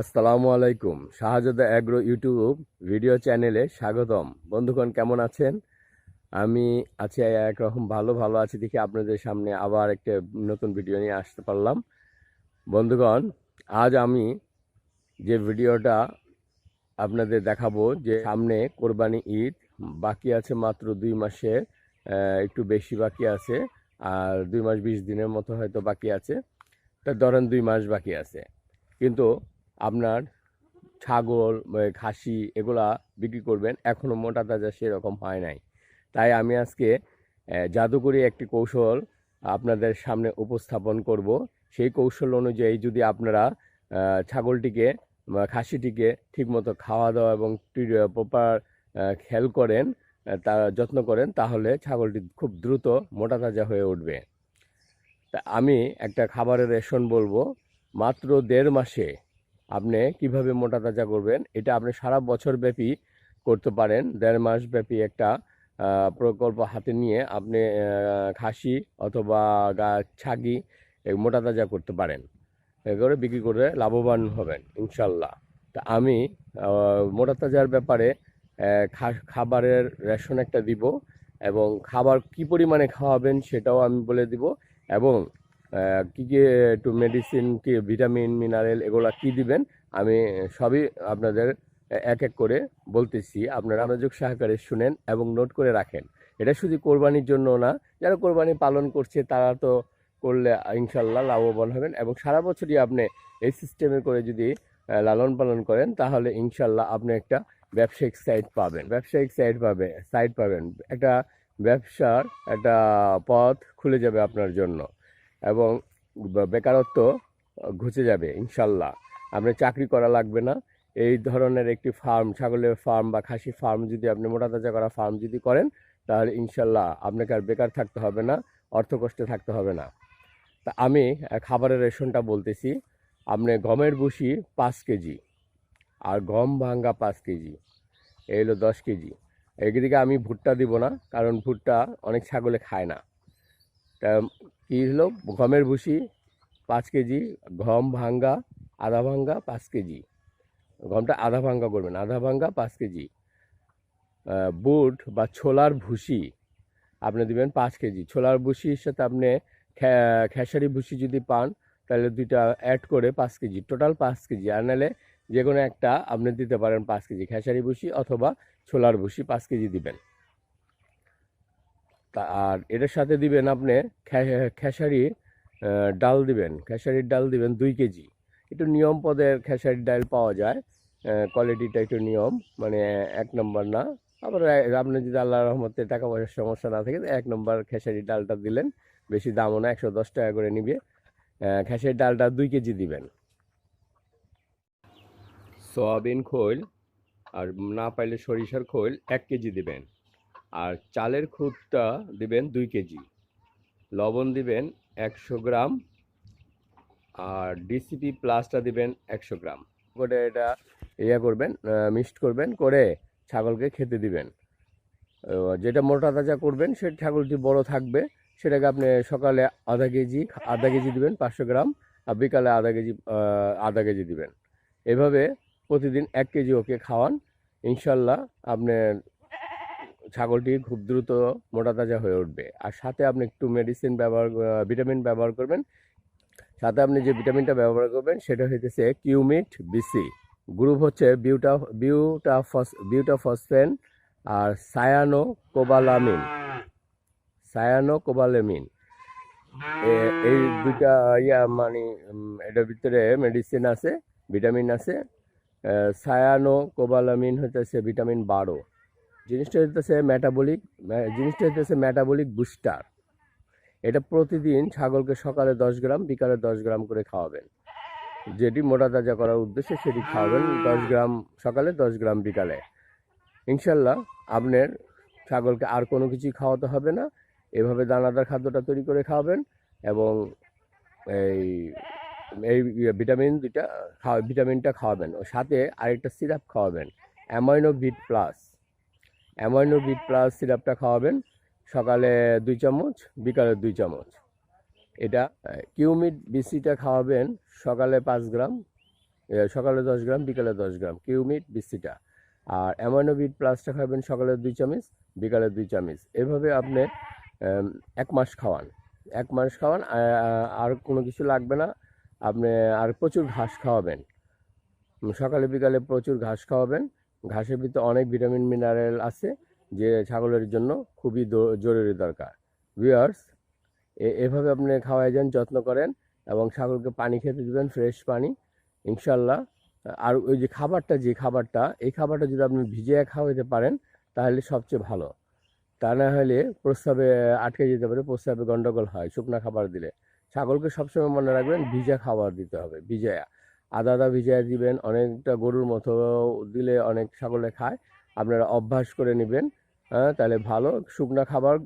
আসসালামু আলাইকুম। শাহজাদা agro YouTube video চ্যানেলে স্বাগতম। বন্ধুগণ, কেমন আছেন? আমি আছি একরকম ভালো ভালো আছি দেখি আপনাদের সামনে আবার একটা নতুন ভিডিও নিয়ে আসতে পারলাম। বন্ধুগণ, আজ আমি যে ভিডিওটা আপনাদের দেখাবো যে সামনে কোরবানি ঈদ, বাকি আছে মাত্র দুই মাসে একটু বেশি বাকি আছে, আর দুই মাস বিশ দিনের মতো হয়তো বাকি আছে। তা ধরেন দুই মাস বাকি আছে। কিন্তু আপনার ছাগল খাসি এগুলা বিক্রি করবেন। এখনও মোটা তাজা সেরকম হয় নাই। তাই আমি আজকে জাদুকরি একটি কৌশল আপনাদের সামনে উপস্থাপন করব। সেই কৌশল অনুযায়ী যদি আপনারা ছাগলটিকে খাসিটিকে ঠিকমতো খাওয়া দাওয়া এবং প্রপার খেয়াল করেন তা, যত্ন করেন, তাহলে ছাগলটি খুব দ্রুত মোটা তাজা হয়ে উঠবে। তা আমি একটা খাবারের রেশন বলব। মাত্র দেড় মাসে আপনি কীভাবে মোটা তাজা করবেন, এটা আপনি সারা বছর ব্যাপী করতে পারেন। দেড় মাস ব্যাপী একটা প্রকল্প হাতে নিয়ে আপনি খাসি অথবা গা, ছাগি মোটা তাজা করতে পারেন। করে বিক্রি করে লাভবান হবেন, ইনশাল্লাহ। তা আমি মোটা তাজার ব্যাপারে খাবারের রেশন একটা দিব এবং খাবার কি পরিমাণে খাওয়াবেন সেটাও আমি বলে দিব এবং কি কি, একটু মেডিসিন কি ভিটামিন মিনারেল এগুলো কি দিবেন, আমি সবই আপনাদের এক এক করে বলতেছি। আপনারা মনোযোগ সহকারে শুনেন এবং নোট করে রাখেন। এটা শুধু কোরবানির জন্য না, যারা কোরবানি পালন করছে তারা তো করলে ইনশাল্লাহ লাভবান হবেন এবং সারা বছরই আপনি এই সিস্টেমে করে যদি লালন পালন করেন, তাহলে ইনশাল্লাহ আপনি একটা ব্যবসায়িক সাইট পাবেন। ব্যবসায়িক সাইট পাবে সাইট পাবেন। একটা ব্যবসার একটা পথ খুলে যাবে আপনার জন্য। এবং বেকারত্ব ঘুচে যাবে, ইনশাল্লাহ। আপনার চাকরি করা লাগবে না। এই ধরনের একটি ফার্ম, ছাগলের ফার্ম বা খাসি ফার্ম যদি আপনি মোটা তাজা করা ফার্ম যদি করেন, তাহলে ইনশাল্লাহ আপনাকে আর বেকার থাকতে হবে না অর্থ কষ্টে থাকতে হবে না। তা আমি খাবারের রেশনটা বলতেছি, আপনি গমের ভুসি পাঁচ কেজি আর গম ভাঙ্গা পাঁচ কেজি, এই হলো দশ কেজি। এদিকে আমি ভুট্টা দিব না, কারণ ভুট্টা অনেক ছাগলে খায় না। কী হলো গমের ভুসি, পাঁচ কেজি গম ভাঙ্গা, আধা ভাঙ্গা, পাঁচ কেজি। গমটা আধা ভাঙ্গা করবেন, আধা ভাঙ্গা, পাঁচ কেজি। বুট বা ছোলার ভুসি আপনি দিবেন পাঁচ কেজি। ছোলার ভুসির সাথে আপনি খেসারি ভুসি যদি পান, তাহলে দুইটা অ্যাড করে পাঁচ কেজি টোটাল পাঁচ কেজি। আর নাহলে যে কোনো একটা আপনি দিতে পারেন পাঁচ কেজি। খেসারি ভুসি অথবা ছোলার ভুসি পাঁচ কেজি দিবেন। তা আর এটার সাথে দিবেন আপনি খেসারি ডাল দিবেন। খেসারির ডাল দিবেন দুই কেজি। একটু নিয়ম পদের খেসারির ডাল পাওয়া যায়। কোয়ালিটিটা একটু নিয়ম মানে এক নম্বর না। আবার আপনি যদি আল্লাহ রহমতে টাকা পয়সার সমস্যা না থাকে, এক নম্বর খেসারি ডালটা দিলেন, বেশি দামও না, একশো দশ টাকা করে নিবে। খেসারির ডালটা দুই কেজি দিবেন। সয়াবিন খোল আর না পাইলে সরিষার খোল এক কেজি দিবেন। আর চালের খুদটা দিবেন দুই কেজি। লবণ দিবেন একশো গ্রাম আর ডিসিপি প্লাসটা দিবেন একশো গ্রাম। করে এটা ইয়ে করবেন মিক্সড করবেন, করে ছাগলকে খেতে দিবেন। যেটা মোটা তাজা করবেন, সে ছাগলটি বড় থাকবে, সেটাকে আপনি সকালে আধা কেজি আধা কেজি দিবেন পাঁচশো গ্রাম আর বিকালে আধা কেজি আধা কেজি দিবেন। এভাবে প্রতিদিন এক কেজি ওকে খাওয়ান। ইনশাল্লাহ আপনার ছাগলটি খুব দ্রুত মোটা তাজা হয়ে উঠবে। আর সাথে আপনি একটু মেডিসিন ব্যবহার ভিটামিন ব্যবহার করবেন। সাথে আপনি যে ভিটামিনটা ব্যবহার করবেন সেটা হইতেছে কিউমিট বিসি গ্রুপ হচ্ছে বিউটা বিউটা ফস বিউটা ফসফেন আর সায়ানো কোবালামিন সায়ানো কোবালামিন এই দুইটা ইয়া মানে এটার ভিতরে মেডিসিন আছে ভিটামিন আছে। সায়ানো কোবালামিন হইতেছে ভিটামিন বারো। জিনিসটা হইতেছে মেটাবলিক জিনিসটা হইতেছে মেটাবলিক বুস্টার এটা প্রতিদিন ছাগলকে সকালে দশ গ্রাম, বিকালে দশ গ্রাম করে খাওয়াবেন। যেটি মোটা তাজা করার উদ্দেশ্যে সেটি খাওয়াবেন দশ গ্রাম সকালে, দশ গ্রাম বিকালে। ইনশাল্লাহ আপনার ছাগলকে আর কোনো কিছুই খাওয়াতে হবে না। এভাবে দানাদার খাদ্যটা তৈরি করে খাওয়াবেন এবং এই এই ভিটামিন দুইটা খাওয়া ভিটামিনটা খাওয়াবেন। ও সাথে আরেকটা সিরাপ খাওয়াবেন। Amino beat plus. Amino beat plus সিরাপটা খাওয়াবেন। সকালে দুই চামচ, বিকালে দুই চামচ। এটা কিউমিট বিসিটা খাওয়াবেন সকালে পাঁচ গ্রাম সকালে দশ গ্রাম, বিকালে দশ গ্রাম কিউমিট বিসিটা আর অ্যামাইনো বিট প্লাসটা খাবেন সকালে দুই চামচ, বিকালে দুই চামচ। এভাবে আপনি এক মাস খাওয়ান। এক মাস খাওয়ান আর কোনো কিছু লাগবে না। আপনি আর প্রচুর ঘাস খাওয়াবেন। সকালে বিকালে প্রচুর ঘাস খাওয়াবেন। ঘাসের ভিতরে অনেক ভিটামিন, মিনারেল আছে যে ছাগলের জন্য খুবই জরুরি দরকার। ভিউয়ার্স এভাবে আপনি খাওয়াই যান, যত্ন করেন এবং ছাগলকে পানি খেতে দেবেন, ফ্রেশ পানি। ইনশাল্লাহ আর ওই যে খাবারটা যে খাবারটা, এই খাবারটা যদি আপনি ভিজিয়ে খাওয়াইতে পারেন, তাহলে সবচেয়ে ভালো। তা না হলে প্রস্রাবে, আটকে যেতে পারে, প্রস্রাবে গন্ডগোল হয়, শুকনা খাবার দিলে। ছাগলকে সবসময় মনে রাখবেন, ভিজা খাবার দিতে হবে, ভিজায়া। আদা আদা ভিজায়া দিবেন অনেকটা গরুর মতো দিলে অনেক ছাগলে খায়। আপনারা অভ্যাস করে নেবেন হ্যাঁ তাহলে ভালো। শুকনো খাবার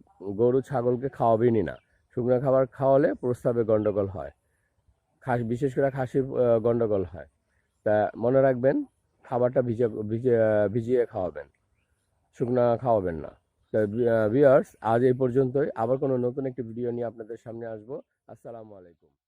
গরু ছাগলকে খাওয়াবেনই না। শুকনো খাবার খাওয়ালে প্রস্তাবে গন্ডগোল হয়। খাস বিশেষ করে খাসির আহ, গন্ডগোল হয়। তা মনে রাখবেন খাবারটা ভিজে ভিজে ভিজিয়ে খাওয়াবেন। শুকনা খাওয়াবেন না। তা ভিউয়ার্স আজ এই পর্যন্তই। আবার কোনো নতুন একটি ভিডিও নিয়ে আপনাদের সামনে আসব। আসসালামু আলাইকুম।